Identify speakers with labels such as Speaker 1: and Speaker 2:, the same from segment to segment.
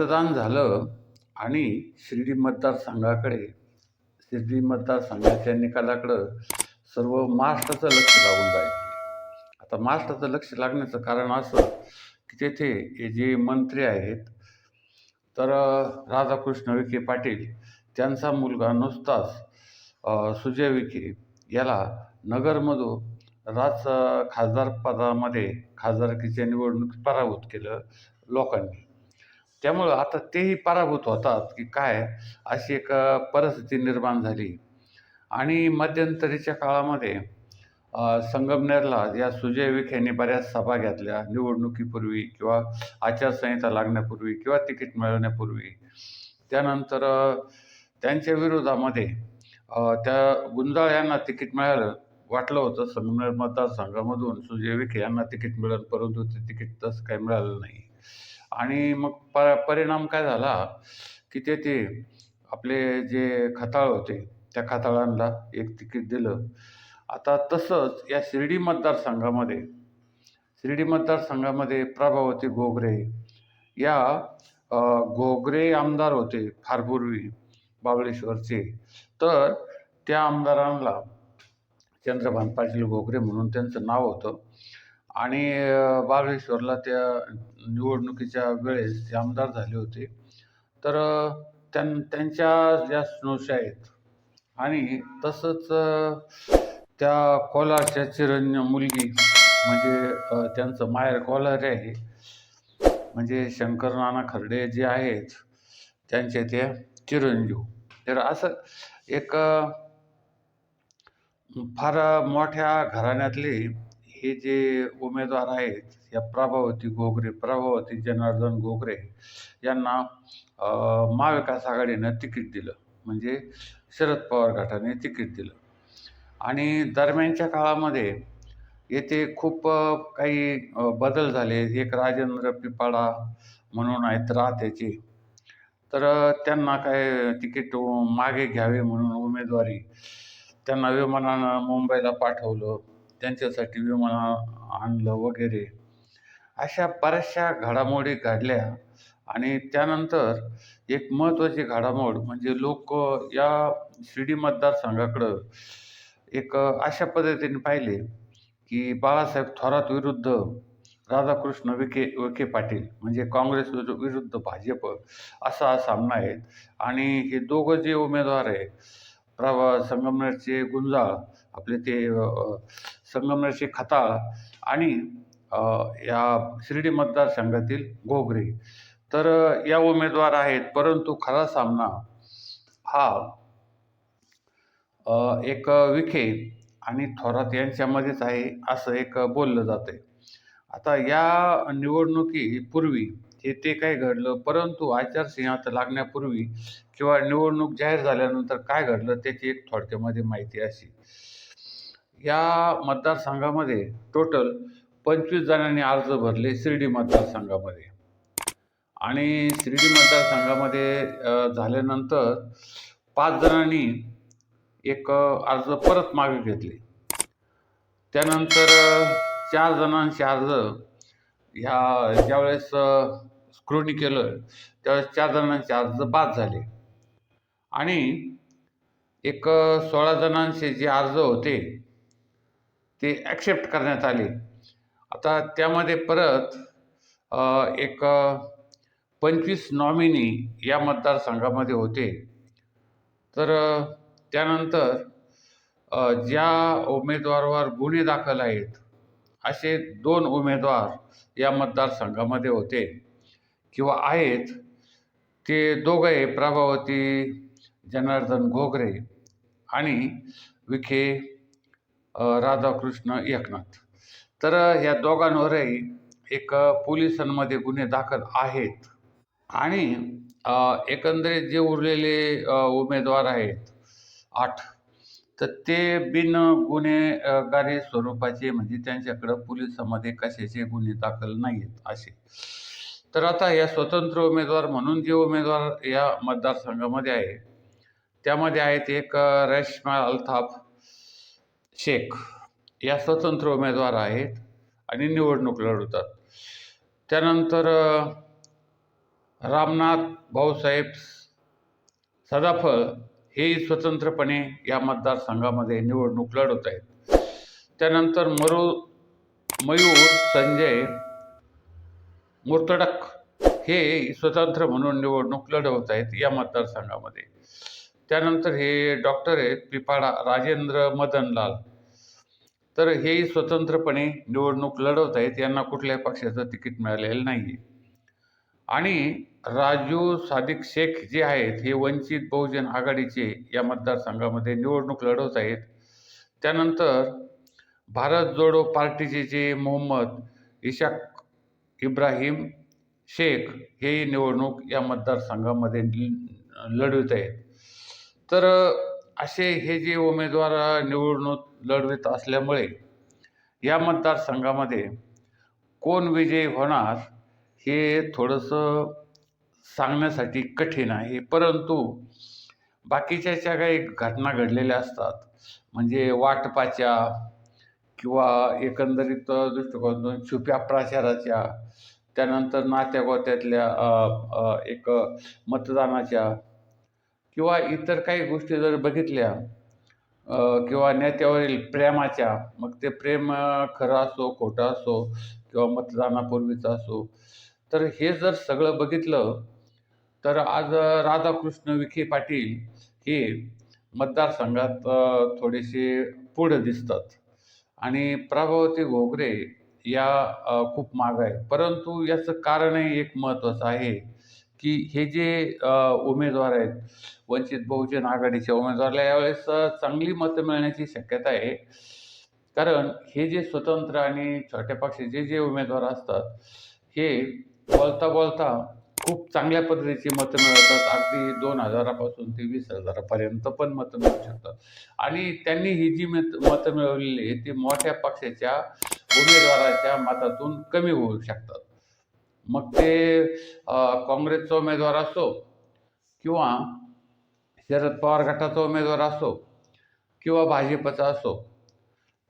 Speaker 1: मतदान झालं आणि शिर्डी मतदारसंघाकडे शिर्डी मतदारसंघाच्या निकालाकडं सर्व महाराष्ट्राचं लक्ष लागून जाईल आता महाराष्ट्राचं लक्ष लागण्याचं कारण असं की तेथे हे जे मंत्री आहेत तर राधाकृष्ण विखे पाटील त्यांचा मुलगा नुसताच सुजय विखे याला नगरमधून राज खासदार पदामध्ये खासदारकीच्या निवडणुकीत पराभूत केलं लोकांनी. त्यामुळं आता तेही पराभूत होतात की काय अशी एक परिस्थिती निर्माण झाली. आणि मध्यंतरीच्या काळामध्ये संगमनेरला या सुजय विखेने बऱ्याच सभा घेतल्या निवडणुकीपूर्वी किंवा आचारसंहिता लागण्यापूर्वी किंवा तिकीट मिळवण्यापूर्वी. त्यानंतर त्यांच्या विरोधामध्ये त्या गुंजाळ यांना तिकीट मिळालं वाटलं होतं संगमनेर मतदारसंघामधून सुजय विखे यांना तिकीट मिळेल परंतु ते तिकीट तसं काही मिळालं नाही. आणि मग प परिणाम काय झाला की ते ते आपले जे खताळ होते त्या खताळांना एक तिकीट दिलं. आता तसंच या शिर्डी मतदारसंघामध्ये शिर्डी मतदारसंघामध्ये प्रभावती गोगरे या गोगरे घोगरे आमदार होते फार पूर्वी बाबळेश्वरचे तर त्या आमदारांना चंद्रभान पाटील घोगरे म्हणून त्यांचं नाव होतं. आणि बाबळेश्वरला त्या निवडणुकीच्या वेळेस ते आमदार झाले होते तर त्यां त्यांच्या ज्या स्नोशा आहेत आणि तसंच त्या कोलारच्या चिरंजीव मुलगी म्हणजे त्यांचं माहेर कोलार आहे म्हणजे शंकर नाना खर्डे जे आहेत त्यांचे ते चिरंजीव. तर असं एक फार मोठ्या घराण्यातले हे जे उमेदवार आहेत या प्रभावती गोगरे प्रभावती जनार्दन गोगरे यांना महाविकास आघाडीनं तिकीट दिलं. म्हणजे शरद पवार गटाने तिकीट दिलं. आणि दरम्यानच्या काळामध्ये येथे खूप काही बदल झाले. एक राजेंद्र पिपाडा म्हणून आहेत राहत्याचे तर त्यांना काय तिकीट मागे घ्यावे म्हणून उमेदवारी त्यांना विमानानं मुंबईला पाठवलं. त्यांच्यासाठी विमान आणलं वगैरे अशा बऱ्याचशा घडामोडी घडल्या. आणि त्यानंतर एक महत्त्वाची घडामोड म्हणजे लोक या शिर्डी मतदारसंघाकडं एक अशा पद्धतीने पाहिले की बाळासाहेब थोरात विरुद्ध राधाकृष्ण विखे विखे पाटील म्हणजे काँग्रेस विरु- विरुद्ध भाजप असा हा सामना आहे. आणि हे दोघं जे उमेदवार आहे प्रभा संगमनेरचे गुंजाळ आपले ते संगमनेरची खताळ आणि या शिर्डी मतदारसंघातील घोगरे. तर या उमेदवार आहेत परंतु खरा सामना हा एक विखे आणि थोरात यांच्यामध्येच आहे असं एक बोललं जातं आहे आता या निवडणुकीपूर्वी हे ते काय घडलं? परंतु आचारसंहिता लागण्यापूर्वी किंवा निवडणूक जाहीर झाल्यानंतर काय घडलं? त्याची एक थोडक्यामध्ये माहिती अशी. या मतदारसंघामध्ये टोटल पंचवीस जणांनी अर्ज भरले शिर्डी मतदारसंघामध्ये. आणि शिर्डी मतदारसंघामध्ये झाल्यानंतर पाच जणांनी एक अर्ज परत मागे घेतले. त्यानंतर चार जणांचे अर्ज ह्या ज्यावेळेस स्क्रुनी केलं त्यावेळेस चार जणांचे अर्ज बाद झाले. आणि एक सोळा जणांचे जे अर्ज होते ते ॲक्सेप्ट करण्यात आले. आता त्यामध्ये परत एक पंचवीस नॉमिनी या मतदारसंघामध्ये होते. तर त्यानंतर ज्या उमेदवारावर गुन्हे दाखल आहेत असे दोन उमेदवार या मतदारसंघामध्ये होते. किंवा आहेत ते दोघे प्रभावती जनार्दन घोगरे आणि विखे राधाकृष्ण एकनाथ. तर ह्या दोघांवरही एक पोलिसांमध्ये गुन्हे दाखल आहेत. आणि एकंदरीत जे उरलेले उमेदवार आहेत आठ तर ते बिन गुन्हेगारी स्वरूपाचे म्हणजे त्यांच्याकडं पोलिसामध्ये कशाचे गुन्हे दाखल नाही आहेत असे. तर आता या स्वतंत्र उमेदवार म्हणून जे उमेदवार या मतदारसंघामध्ये आहे त्यामध्ये आहेत एक रेश्मा अल्ताफ शेख या स्वतंत्र उमेदवार आहेत आणि निवडणूक लढवतात. त्यानंतर रामनाथ भाऊसाहेब सदाफळ हे स्वतंत्रपणे या मतदारसंघामध्ये निवडणूक लढवत आहेत. त्यानंतर मरू मयूर संजय मुर्तडक हे स्वतंत्र म्हणून निवडणूक लढवत आहेत या मतदारसंघामध्ये. त्यानंतर हे डॉक्टर आहेत पिपाडा राजेंद्र मदनलाल. तर हेही स्वतंत्रपणे निवडणूक लढवत आहेत यांना कुठल्याही पक्षाचं तिकीट मिळालेलं नाही आहे आणि राजू सादिक शेख जे आहेत हे वंचित बहुजन आघाडीचे या मतदारसंघामध्ये निवडणूक लढवत आहेत. त्यानंतर भारत जोडो पार्टीचे जे मोहम्मद इशाक इब्राहिम शेख हे निवडणूक या मतदारसंघामध्ये लढवत लढवित आहेत. तर असे हे जे उमेदवार निवडणूक लढवित असल्यामुळे या मतदारसंघामध्ये कोण विजयी होणार हे थोडंसं सांगण्यासाठी कठीण आहे. परंतु बाकीच्या ज्या काही घटना घडलेल्या असतात म्हणजे वाटपाच्या किंवा एकंदरीत दृष्टिकोनातून छुप्या प्रचाराच्या त्यानंतर नात्यागोत्यातल्या एक मतदानाच्या किंवा इतर काही गोष्टी जर बघितल्या किंवा नेत्यावरील प्रेमाच्या मग ते प्रेम खरं असो खोटं असो किंवा मतदानापूर्वीचं असो तर हे जर सगळं बघितलं तर आज राधाकृष्ण विखे पाटील हे मतदारसंघात थोडेसे पुढं दिसतात. आणि प्रभावती घोगरे या खूप मागं आहे परंतु याचं कारणही एक महत्त्वाचं आहे. की हे जे उमेदवार आहेत वंचित बहुजन आघाडीच्या उमेदवाराला यावेळेस चांगली मतं मिळण्याची शक्यता आहे. कारण हे जे स्वतंत्र आणि छोट्या पक्षाचे जे उमेदवार असतात हे बोलता बोलता खूप चांगल्या पद्धतीची मतं मिळवतात. अगदी दोन हजारापासून ते वीस हजारापर्यंत पण मतं मिळू शकतात. आणि त्यांनी ही जी मत मतं मिळवलेली आहे ती मोठ्या पक्षाच्या उमेदवाराच्या मतातून कमी होऊ शकतात. मग ते काँग्रेसचा उमेदवार असो किंवा शरद पवार गटाचा उमेदवार असो किंवा भाजपचा असो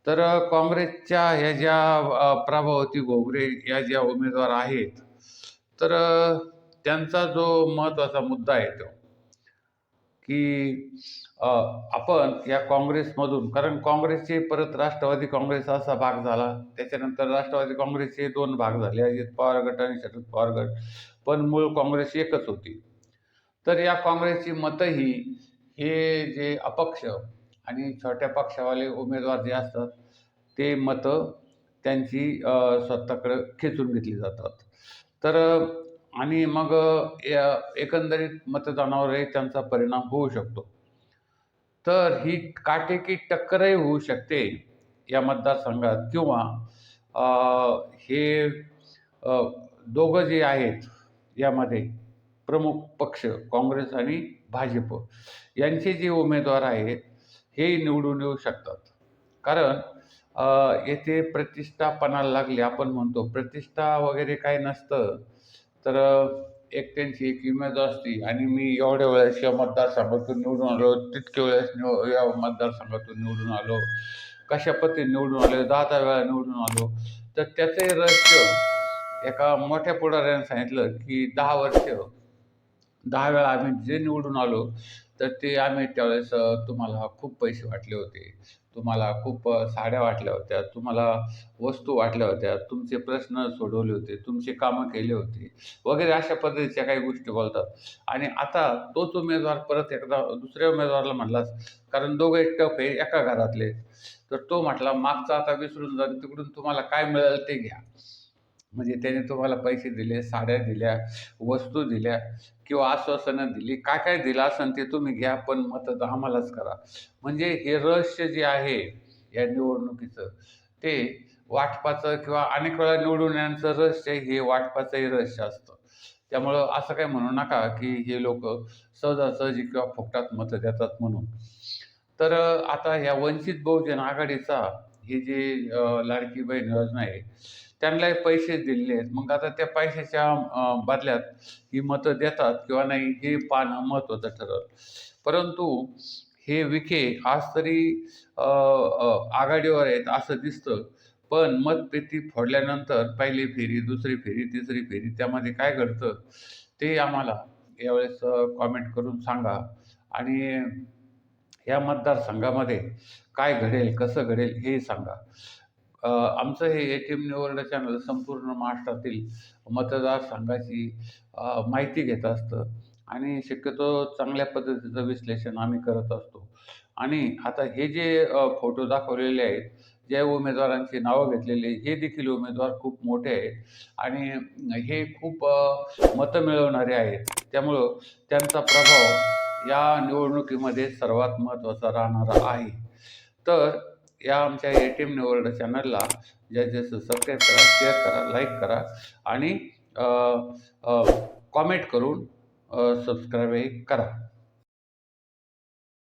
Speaker 1: तर काँग्रेसच्या ह्या ज्या प्रभावती घोगरे या ज्या उमेदवार आहेत तर त्यांचा जो महत्त्वाचा मुद्दा आहे तो की आपण या काँग्रेसमधून कारण काँग्रेसचे परत राष्ट्रवादी काँग्रेस असा भाग झाला. त्याच्यानंतर राष्ट्रवादी काँग्रेसचे दोन भाग झाले अजित पवार गट आणि शरद पवार गट. पण मूळ काँग्रेस एकच होती. तर या काँग्रेसची मतंही हे जे अपक्ष आणि छोट्या पक्षावाले उमेदवार जे असतात ते मतं त्यांची स्वतःकडं खेचून घेतली जातात. तर आणि मग या एकंदरीत मतदानावरही त्यांचा परिणाम होऊ शकतो. तर ही काटेकी टक्करही होऊ शकते या मतदारसंघात. किंवा हे दोघं जे आहेत यामध्ये प्रमुख पक्ष काँग्रेस आणि भाजप यांचे जे उमेदवार आहेत हे निवडून येऊ शकतात. कारण येथे प्रतिष्ठा पणाला लागली आपण म्हणतो. प्रतिष्ठा वगैरे काही नसतं तर एक त्यांची एक इमेज असते आणि मी एवढ्या वेळेस या मतदारसंघातून निवडून आलो तितक्या वेळेस निव या मतदारसंघातून निवडून आलो. कशा पद्धतीने निवडून आलो? दहा दहा वेळा निवडून आलो. तर त्याचंही रहस्य एका मोठ्या पुढाऱ्याने सांगितलं की दहा वर्ष दहा वेळा आम्ही जे निवडून आलो तर ते आम्ही त्यावेळेस तुम्हाला खूप पैसे वाटले होते. तुम्हाला खूप साड्या वाटल्या होत्या तुम्हाला वस्तू वाटल्या होत्या तुमचे प्रश्न सोडवले होते तुमचे कामं केले होते वगैरे अशा पद्धतीच्या काही गोष्टी बोलतात. आणि आता तोच उमेदवार परत एकदा दुसऱ्या उमेदवाराला म्हटलास कारण दोघे टप आहे एका घरातले तर तो म्हटला मागचा आता विसरून जा तिकडून तुम्हाला काय मिळेल ते घ्या. म्हणजे त्याने तुम्हाला पैसे दिले साड्या दिल्या वस्तू दिल्या किंवा आश्वासनं दिली. काय काय दिलं असेल ते तुम्ही घ्या पण मतदान आम्हालाच करा. म्हणजे हे रहस्य जे आहे या निवडणुकीचं ते वाटपाचं किंवा अनेक वेळा निवडून येण्याचं रहस्य हे वाटपाचंही रहस्य असतं. त्यामुळं असं काही म्हणू नका की हे लोक सहजासहजी किंवा फुकटात मतं देतात म्हणून. तर आता ह्या वंचित बहुजन आघाडीचा हे जे लाडकी बहीण योजना आहे त्यांनाही पैसे दिलेले आहेत. मग आता त्या पैशाच्या बदल्यात ही मतं देतात किंवा नाही हे पाहणं महत्त्वाचं ठरलं. परंतु हे विखे आज तरी आघाडीवर आहेत असं दिसतं. पण मतपेती फोडल्यानंतर पहिली फेरी दुसरी फेरी तिसरी फेरी त्यामध्ये काय घडतं ते आम्हाला यावेळेस कॉमेंट करून सांगा. आणि या मतदारसंघामध्ये काय घडेल कसं घडेल हे सांगा. आमचं हे ए टी एम निवड चॅनल संपूर्ण महाराष्ट्रातील मतदारसंघाची माहिती घेत असतं. आणि शक्यतो चांगल्या पद्धतीचं विश्लेषण आम्ही करत असतो. आणि आता हे जे फोटो दाखवलेले आहेत ज्या उमेदवारांची नावं घेतलेली हे देखील उमेदवार खूप मोठे आहेत. आणि हे खूप मतं मिळवणारे आहेत. त्यामुळं त्यांचा प्रभाव या निवडणुकीमध्ये सर्वात महत्त्वाचा राहणारा आहे. तर या आमच्या ए टी एम निवर्ड चॅनलला जास्तीत जास्त सबस्क्राईब करा शेअर करा लाईक करा आणि कॉमेंट करून सबस्क्राईबही करा.